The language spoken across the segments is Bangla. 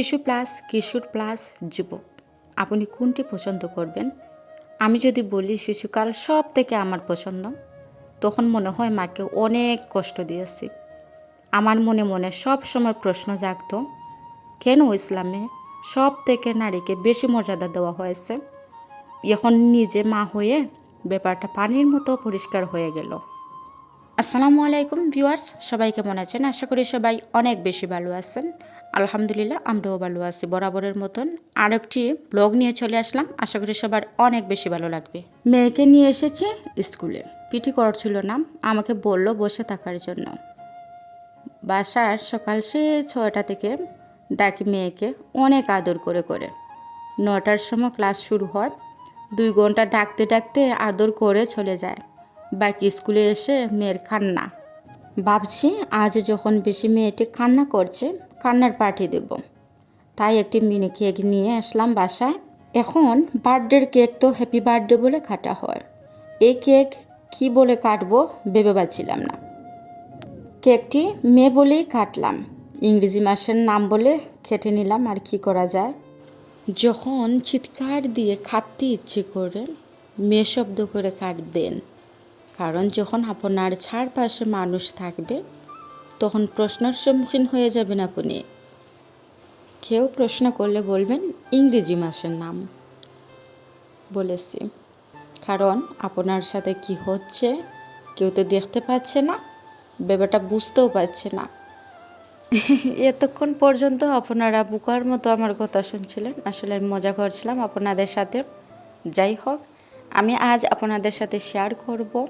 শিশু প্লাস, কিশোর প্লাস, যুবক। আপনি কোনটি পছন্দ করবেন? আমি যদি বলি শিশুকাল সব থেকে আমার পছন্দ, তখন মনে হয় মাকে অনেক কষ্ট দিয়েছি। আমার মনে মনে সব সময় প্রশ্ন জাগত, কেন ইসলামে সব থেকে নারীকে বেশি মর্যাদা দেওয়া হয়েছে? এখন নিজে মা হয়ে ব্যাপারটা পানির মতো পরিষ্কার হয়ে গেল। আসসালামু আলাইকুম ভিউয়ার্স, সবাই কেমন আছেন? আশা করি সবাই অনেক বেশি ভালো আছেন। আলহামদুলিল্লাহ, আমরাও ভালো আছি। বরাবরের মতন আরেকটি ব্লগ নিয়ে চলে আসলাম। আশা করি সবার অনেক বেশি ভালো লাগবে। মেয়েকে নিয়ে এসেছে স্কুলে। পিটি করছিল না, আমাকে বলল বসে থাকার জন্য। বাসার সকাল সে ছয়টা থেকে ডাকি মেয়েকে অনেক আদর করে করে। নটার সময় ক্লাস শুরু হয়। দুই ঘণ্টা ডাকতে ডাকতে আদর করে চলে যায়। বাকি স্কুলে এসে মেয়ের কান্না। ভাবছি আজ যখন বেশি মেয়েটি কান্না করছে কান্নার পার্টি দেব। তাই একটি মিনি কেক নিয়ে আসলাম বাসায়। এখন বার্থডের কেক তো হ্যাপি বার্থডে বলে কাটা হয়। এই কেক কি বলে কাটবো ভেবে পাচ্ছিলাম না। কেকটি মেয়ে বলেই কাটলাম। ইংরেজি মাসের নাম বলে খেটে নিলাম আর কি করা যায়। যখন চিৎকার দিয়ে খাটতে ইচ্ছে করে, মেয়ে শব্দ করে কাট দেন কারণ যখন আপনার চারপাশে মানুষ থাকবে তখন প্রশ্নের সম্মুখীন হয়ে যাবেন আপনি। কেউ প্রশ্ন করলে বলবেন, ইংরেজি মাসের নাম। বলেছি। কারণ আপনার সাথে কি হচ্ছে, কেউ তো দেখতে পাচ্ছে না, ব্যাপারটা বুঝতেও পারছে না। এতক্ষণ পর্যন্ত আপনারা বুকার মতো আমার কথা শুনছিলেন? আসলে আমি মজা করছিলাম আপনাদের সাথে। যাই হোক, আমি আজ আপনাদের সাথে শেয়ার করব।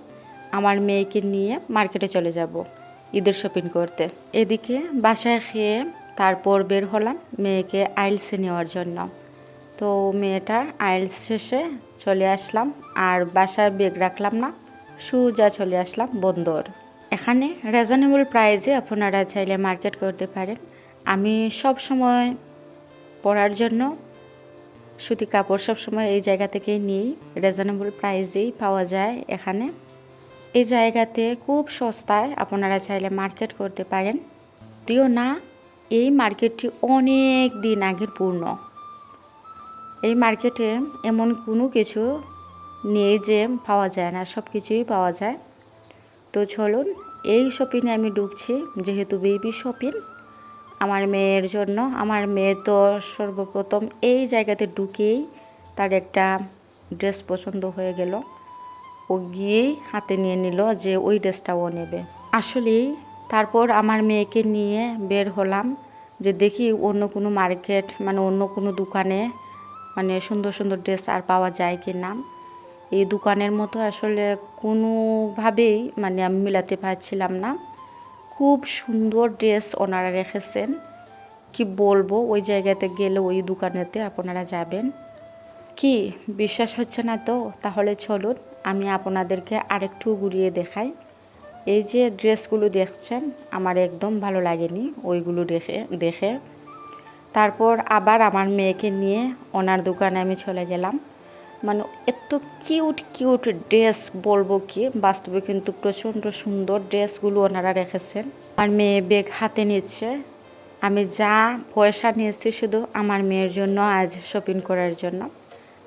আমার মেয়েকে নিয়ে মার্কেটে চলে যাব। ঈদের শপিং করতে। এদিকে বাসায় খেয়ে তারপর বের হলাম মেয়েকে আইলসে নেওয়ার জন্য। তো মেয়েটা আইলস শেষে চলে আসলাম আর বাসায় বেগ রাখলাম না, সুজা চলে আসলাম বন্দর। এখানে রিজনেবল প্রাইসে আপনারা চাইলে মার্কেট করতে পারেন। আমি সব সময় পরার জন্য সুতি কাপড় সবসময় এই জায়গা থেকেই নিই। রিজনেবল প্রাইসেই পাওয়া যায় এখানে। এই জায়গাতে খুব সস্তায় আপনারা চাইলে মার্কেট করতে পারেন। দিও না, এই মার্কেটটি অনেক দিন আগের পূর্ণ। এই মার্কেটে এমন কোনো কিছু নেই যে পাওয়া যায় না সব কিছুই পাওয়া যায়। তো চলুন, এই শপিংয়ে আমি ঢুকছি, যেহেতু বেবি শপিং আমার মেয়ের জন্য, আমার মেয়ে তো সর্বপ্রথম এই জায়গাতে ঢুকেই তার একটা ড্রেস পছন্দ হয়ে গেল। ও গিয়েই হাতে নিয়ে নিল যে ওই ড্রেসটাও নেবে। আসলেই তারপর আমার মেয়েকে নিয়ে বের হলাম যে দেখি অন্য কোনো মার্কেট মানে অন্য কোনো দোকানে মানে সুন্দর সুন্দর ড্রেস আর পাওয়া যায় কি না। এই দোকানের মতো আসলে কোনোভাবেই মানে আমি মিলাতে পারছিলাম না। খুব সুন্দর ড্রেস ওনারা রেখেছেন। কি বলব, ওই জায়গাতে গেলে ওই দোকানেতে আপনারা যাবেন। কি? বিশ্বাস হচ্ছে না তো? তাহলে চলুন, আমি আপনাদেরকে আরেকটু ঘুরিয়ে দেখাই। এই যে ড্রেসগুলো দেখছেন, আমার একদম ভালো লাগেনি ওইগুলো দেখে দেখে। তারপর আবার আমার মেয়েকে নিয়ে ওনার দোকানে আমি চলে গেলাম। মানে এত কিউট কিউট ড্রেস বলব কি? বাস্তবে কিন্তু প্রচণ্ড সুন্দর ড্রেসগুলো ওনারা রেখেছেন। আমার মেয়ে বেগ হাতে নিচ্ছে। আমি যা পয়সা নিয়েছি শুধু আমার মেয়ের জন্য আজ শপিং করার জন্য।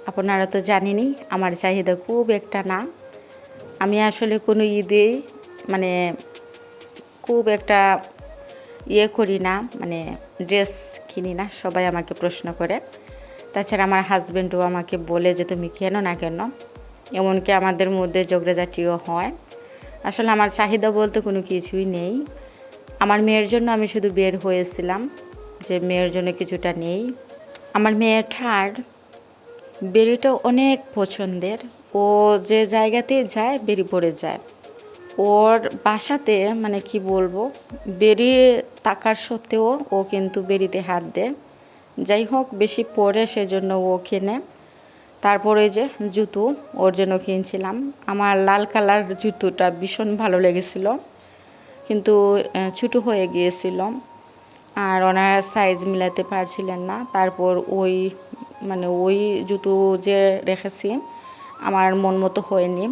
আপনারা তো জানেনই, আমার চাহিদা খুব একটা না। আমি আসলে কোনো ঈদে মানে খুব একটা ইয়ে করি না মানে ড্রেস কিনি না, সবাই আমাকে প্রশ্ন করে। তাছাড়া আমার হাজব্যান্ডও আমাকে বলে যে, তুমি কেন না কেন? এমনকি আমাদের মধ্যে ঝগড়াঝাটিও হয়। আসলে আমার চাহিদা বলতে কোনো কিছুই নেই। আমার মেয়ের জন্য আমি শুধু বের হয়েছিলাম, যে মেয়ের জন্য কিছুটা নেই। আমার মেয়েটার বেরিটা অনেক পছন্দের। ও যে জায়গাতে যায়, বেরি পড়ে যায়। ওর বাসাতে মানে কি বলব, বেরি তাকার সত্ত্বেও ও কিন্তু বেরিতে হাত দেয়। যাই হোক, বেশি পরে সেজন্য ও কেনে। তারপরে যে জুতো, ওর জন্য কিনছিলাম। আমার লাল কালার জুতোটা ভীষণ ভালো লেগেছিল। কিন্তু ছোটো হয়ে গিয়েছিল। আর ওনারা সাইজ মিলাতে পারছিলেন না। তারপর ওই মানে ওই জুতো যে রেখেছি, আমার মন মতো হয়নি।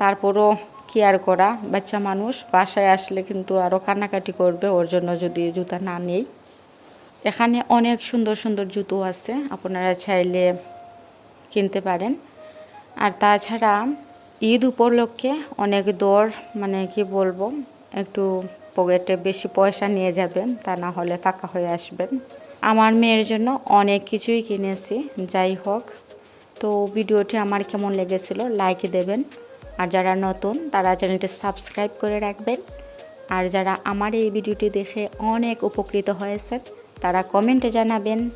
তারপরও কেয়ার করা বাচ্চা মানুষ, বাসায় আসলে কিন্তু আরও কান্নাকাটি করবে, ওর জন্য যদি জুতা না নেই। এখানে অনেক সুন্দর সুন্দর জুতো আছে, আপনারা চাইলে কিনতে পারেন। আর তাছাড়া ঈদ উপলক্ষে অনেক দর মানে কি বলব, একটু পকেটে বেশি পয়সা নিয়ে যাবেন, তা না হলে ফাঁকা হয়ে আসবেন। আমার মেয়ের জন্য অনেক কিছুই কিনেছি, যাই হোক। তো ভিডিওটি আমার কেমন লেগেছিল লাইক দেবেন। আর যারা নতুন, তারা চ্যানেলটি সাবস্ক্রাইব করে রাখবেন। আর যারা আমার এই ভিডিওটি দেখে অনেক উপকৃত হয়েছে তারা কমেন্টে জানাবেন।